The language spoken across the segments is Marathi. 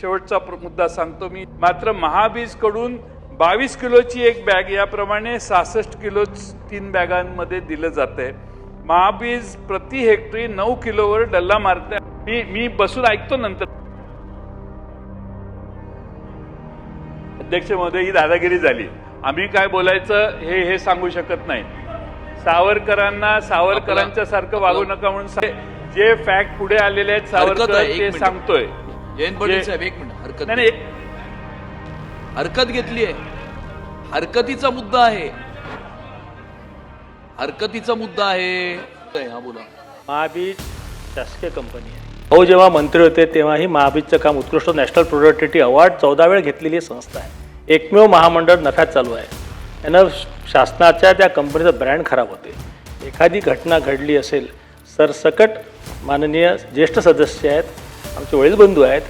शेवटचा मुद्दा सांगतो मी. मात्र महाबीजकडून बावीस किलोची एक बॅग याप्रमाणे सहासष्ट किलो तीन बॅगांमध्ये दिलं जात आहे महाबीज प्रति हेक्टरी नऊ किलोवर डल्ला मारते मी मी बसून ऐकतो नंतर. अध्यक्ष महोदय ही दादागिरी झाली. आम्ही काय बोलायचं हे हे सांगू शकत नाही. सावरकरांना सावरकरांच्या सारखं वागू नका म्हणून जे फॅक्ट पुढे आलेले आहेत सावरकर ते. सांगतोय. जयंत पाटील साहेब एक मिनिट. हरकत नाही हरकत घेतली आहे. हरकतीचा मुद्दा आहे. हरकतीचा मुद्दा आहे. हा बोला. महाबीज शासकीय कंपनी आहे. भाऊ जेव्हा मंत्री होते तेव्हाही महाबीजचं काम उत्कृष्ट नॅशनल प्रोडक्टिव्हिटी अवॉर्ड चौदा वेळ घेतलेली संस्था आहे. एकमेव महामंडळ नफ्यात चालू आहे. यानं शासनाच्या त्या कंपनीचं ब्रँड खराब होते. एखादी घटना घडली असेल सरसकट माननीय ज्येष्ठ सदस्य आहेत आमचे वडील बंधू आहेत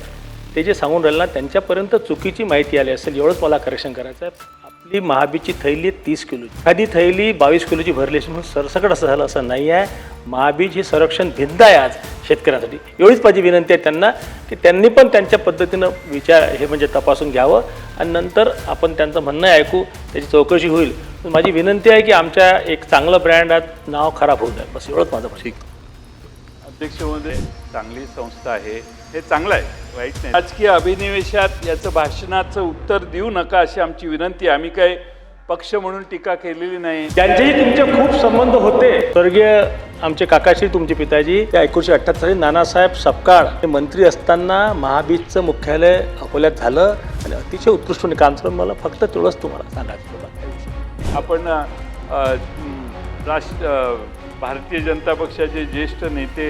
ते जे सांगून राहिले ना त्यांच्यापर्यंत चुकीची माहिती आली असेल एवढंच मला करेक्शन करायचं आहे. आपली महाबीजची थैली तीस किलोची. एखादी थैली बावीस किलोची भरली असेल म्हणून सरसकट असं झालं असं नाही आहे. महाबीज ही संरक्षण भिंत आहे आज शेतकऱ्यांसाठी. एवढीच माझी विनंती आहे त्यांना की त्यांनी पण त्यांच्या पद्धतीनं विचार हे म्हणजे तपासून घ्यावं. आणि नंतर आपण त्यांचं म्हणणं ऐकू त्याची चौकशी होईल. पण माझी विनंती आहे की आमच्या एक चांगलं ब्रँड आहे नाव खराब होऊ नये. बस एवढंच माझं ठीक. अध्यक्ष महोदय चांगली संस्था आहे. हे चांगलं आहे. वाईट नाही. राजकीय अभिनिवेशात याचं भाषणाचं उत्तर देऊ नका अशी आमची विनंती आम्ही काय पक्ष म्हणून टीका केलेली नाही. त्यांचेही तुमचे खूप संबंध होते स्वर्गीय आमचे काकाशी तुमचे पिताजी त्या एकोणीशे अठ्ठ्याहत्तर साली नानासाहेब सपकाळ हे मंत्री असताना महाबीजचं मुख्यालय अकोल्यात झालं आणि अतिशय उत्कृष्ट काम करून मला फक्त तेवढंच तुम्हाला सांगायचं. आपण राष्ट्र भारतीय जनता पक्षाचे ज्येष्ठ नेते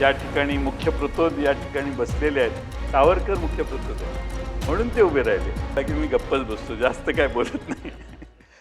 या ठिकाणी मुख्य प्रतोद या ठिकाणी बसलेले आहेत. सावरकर मुख्य प्रतोद आहेत. म्हणून ते उभे राहिले. बाकी मी गप्पच बसतो. जास्त काय बोलत नाही.